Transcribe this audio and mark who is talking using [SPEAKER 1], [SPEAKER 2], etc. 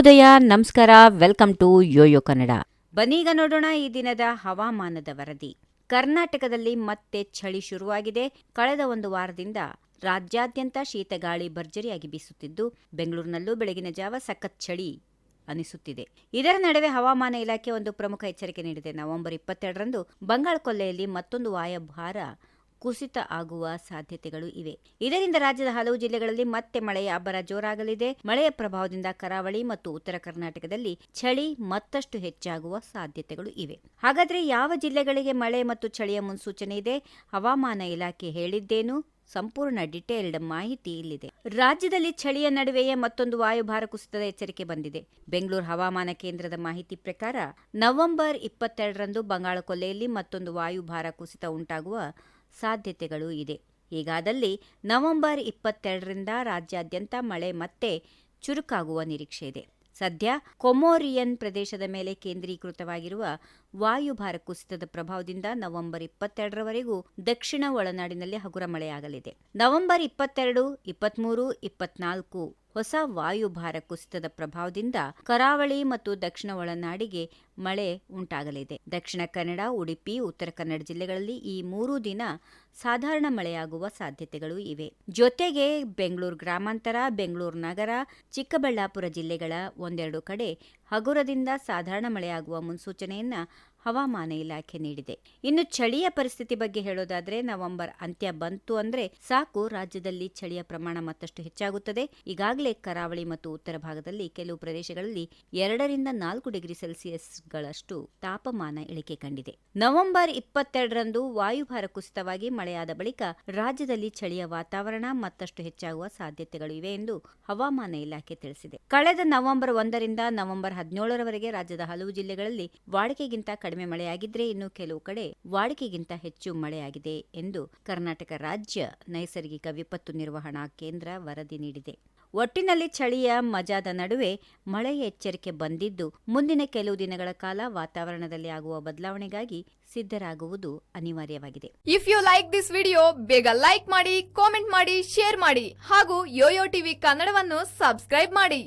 [SPEAKER 1] ಉದಯ ನಮಸ್ಕಾರ, welcome to YoYo Kannada. ಬನೀಗ ನೋಡೋಣ ಈ ದಿನದ ಹವಾಮಾನದ ವರದಿ. ಕರ್ನಾಟಕದಲ್ಲಿ ಮತ್ತೆ ಚಳಿ ಶುರುವಾಗಿದೆ. ಕಳೆದ ಒಂದು ವಾರದಿಂದ ರಾಜ್ಯಾದ್ಯಂತ ಶೀತಗಾಳಿ ಭರ್ಜರಿಯಾಗಿ ಬೀಸುತ್ತಿದ್ದು, ಬೆಂಗಳೂರಿನಲ್ಲೂ ಬೆಳಗಿನ ಜಾವ ಸಖತ್ ಚಳಿ ಅನಿಸುತ್ತಿದೆ. ಇದರ ನಡುವೆ ಹವಾಮಾನ ಇಲಾಖೆ ಒಂದು ಪ್ರಮುಖ ಎಚ್ಚರಿಕೆ ನೀಡಿದೆ. ನವೆಂಬರ್ ಇಪ್ಪತ್ತೆರಡರಂದು ಬಂಗಾಳ ಕೊಲ್ಲೆಯಲ್ಲಿ ಮತ್ತೊಂದು ವಾಯಭಾರ ಕುಸಿತ ಆಗುವ ಸಾಧ್ಯತೆಗಳು ಇವೆ. ಇದರಿಂದ ರಾಜ್ಯದ ಹಲವು ಜಿಲ್ಲೆಗಳಲ್ಲಿ ಮತ್ತೆ ಮಳೆಯ ಅಬ್ಬರ ಜೋರಾಗಲಿದೆ. ಮಳೆಯ ಪ್ರಭಾವದಿಂದ ಕರಾವಳಿ ಮತ್ತು ಉತ್ತರ ಕರ್ನಾಟಕದಲ್ಲಿ ಚಳಿ ಮತ್ತಷ್ಟು ಹೆಚ್ಚಾಗುವ ಸಾಧ್ಯತೆಗಳು ಇವೆ. ಹಾಗಾದ್ರೆ ಯಾವ ಜಿಲ್ಲೆಗಳಿಗೆ ಮಳೆ ಮತ್ತು ಚಳಿಯ ಮುನ್ಸೂಚನೆ ಇದೆ? ಹವಾಮಾನ ಇಲಾಖೆ ಹೇಳಿದ್ದೇನು? ಸಂಪೂರ್ಣ ಡಿಟೇಲ್ಡ್ ಮಾಹಿತಿ ಇಲ್ಲಿದೆ. ರಾಜ್ಯದಲ್ಲಿ ಚಳಿಯ ನಡುವೆಯೇ ಮತ್ತೊಂದು ವಾಯುಭಾರ ಕುಸಿತದ ಎಚ್ಚರಿಕೆ ಬಂದಿದೆ. ಬೆಂಗಳೂರು ಹವಾಮಾನ ಕೇಂದ್ರದ ಮಾಹಿತಿ ಪ್ರಕಾರ ನವೆಂಬರ್ ಇಪ್ಪತ್ತೆರಡರಂದು ಬಂಗಾಳ ಕೊಲ್ಲೆಯಲ್ಲಿ ಮತ್ತೊಂದು ವಾಯುಭಾರ ಕುಸಿತ ಉಂಟಾಗುವ ಸಾಧ್ಯತೆಗಳು ಇದೆ. ಈಗಾದಲ್ಲಿ ನವೆಂಬರ್ ಇಪ್ಪತ್ತೆರಡರಿಂದ ರಾಜ್ಯಾದ್ಯಂತ ಮಳೆ ಮತ್ತೆ ಚುರುಕಾಗುವ ನಿರೀಕ್ಷೆ ಇದೆ. ಸದ್ಯ ಕೊಮೋರಿಯನ್ ಪ್ರದೇಶದ ಮೇಲೆ ಕೇಂದ್ರೀಕೃತವಾಗಿರುವ ವಾಯುಭಾರ ಕುಸಿತದ ಪ್ರಭಾವದಿಂದ ನವೆಂಬರ್ ಇಪ್ಪತ್ತೆರಡರವರೆಗೂ ದಕ್ಷಿಣ ಒಳನಾಡಿನಲ್ಲಿ ಹಗುರ ಮಳೆಯಾಗಲಿದೆ. ನವೆಂಬರ್ ಇಪ್ಪತ್ತೆರಡು ಇಪ್ಪತ್ತ್ಮೂರು ಇಪ್ಪತ್ನಾಲ್ಕು ಹೊಸ ವಾಯುಭಾರ ಕುಸಿತದ ಪ್ರಭಾವದಿಂದ ಕರಾವಳಿ ಮತ್ತು ದಕ್ಷಿಣ ಒಳನಾಡಿಗೆ ಮಳೆ ಉಂಟಾಗಲಿದೆ. ದಕ್ಷಿಣ ಕನ್ನಡ, ಉಡುಪಿ, ಉತ್ತರ ಕನ್ನಡ ಜಿಲ್ಲೆಗಳಲ್ಲಿ ಈ ಮೂರೂ ದಿನ ಸಾಧಾರಣ ಮಳೆಯಾಗುವ ಸಾಧ್ಯತೆಗಳು ಇವೆ. ಜೊತೆಗೆ ಬೆಂಗಳೂರು ಗ್ರಾಮಾಂತರ, ಬೆಂಗಳೂರು ನಗರ, ಚಿಕ್ಕಬಳ್ಳಾಪುರ ಜಿಲ್ಲೆಗಳ ಒಂದೆರಡು ಕಡೆ ಹಗುರದಿಂದ ಸಾಧಾರಣ ಮಳೆಯಾಗುವ ಮುನ್ಸೂಚನೆಯನ್ನ ಹವಾಮಾನ ಇಲಾಖೆ ನೀಡಿದೆ. ಇನ್ನು ಚಳಿಯ ಪರಿಸ್ಥಿತಿ ಬಗ್ಗೆ ಹೇಳೋದಾದ್ರೆ ನವೆಂಬರ್ ಅಂತ್ಯ ಬಂತು ಅಂದ್ರೆ ಸಾಕು ರಾಜ್ಯದಲ್ಲಿ ಚಳಿಯ ಪ್ರಮಾಣ ಮತ್ತಷ್ಟು ಹೆಚ್ಚಾಗುತ್ತದೆ. ಈಗಾಗಲೇ ಕರಾವಳಿ ಮತ್ತು ಉತ್ತರ ಭಾಗದಲ್ಲಿ ಕೆಲವು ಪ್ರದೇಶಗಳಲ್ಲಿ ಎರಡರಿಂದ ನಾಲ್ಕು ಡಿಗ್ರಿ ಸೆಲ್ಸಿಯಸ್ಗಳಷ್ಟು ತಾಪಮಾನ ಇಳಿಕೆ ಕಂಡಿದೆ. ನವೆಂಬರ್ ಇಪ್ಪತ್ತೆರಡರಂದು ವಾಯುಭಾರ ಕುಸಿತವಾಗಿ ಮಳೆಯಾದ ಬಳಿಕ ರಾಜ್ಯದಲ್ಲಿ ಚಳಿಯ ವಾತಾವರಣ ಮತ್ತಷ್ಟು ಹೆಚ್ಚಾಗುವ ಸಾಧ್ಯತೆಗಳು ಇವೆ ಎಂದು ಹವಾಮಾನ ಇಲಾಖೆ ತಿಳಿಸಿದೆ. ಕಳೆದ ನವೆಂಬರ್ ಒಂದರಿಂದ ನವೆಂಬರ್ ಹದಿನೇಳರವರೆಗೆ ರಾಜ್ಯದ ಹಲವು ಜಿಲ್ಲೆಗಳಲ್ಲಿ ವಾಡಿಕೆಗಿಂತ ಕಡಿಮೆ ಮಳೆಯಾಗಿದ್ರೆ ಇನ್ನು ಕೆಲವು ಕಡೆ ವಾಡಿಕೆಗಿಂತ ಹೆಚ್ಚು ಮಳೆಯಾಗಿದೆ ಎಂದು ಕರ್ನಾಟಕ ರಾಜ್ಯ ನೈಸರ್ಗಿಕ ವಿಪತ್ತು ನಿರ್ವಹಣಾ ಕೇಂದ್ರ ವರದಿ ನೀಡಿದೆ. ಒಟ್ಟಿನಲ್ಲಿ ಚಳಿಯ ಮಜಾದ ನಡುವೆ ಮಳೆಯ ಎಚ್ಚರಿಕೆ ಬಂದಿದ್ದು ಮುಂದಿನ ಕೆಲವು ದಿನಗಳ ಕಾಲ ವಾತಾವರಣದಲ್ಲಿ ಆಗುವ ಬದಲಾವಣೆಗಾಗಿ ಸಿದ್ಧರಾಗುವುದು ಅನಿವಾರ್ಯವಾಗಿದೆ.
[SPEAKER 2] If you like this video ಬೇಗ ಲೈಕ್ ಮಾಡಿ ಕಾಮೆಂಟ್ ಮಾಡಿ ಶೇರ್ ಮಾಡಿ ಹಾಗೂ ಯೋಯೋ ಟಿವಿ ಕನ್ನಡವನ್ನು ಸಬ್ಸ್ಕ್ರೈಬ್ ಮಾಡಿ.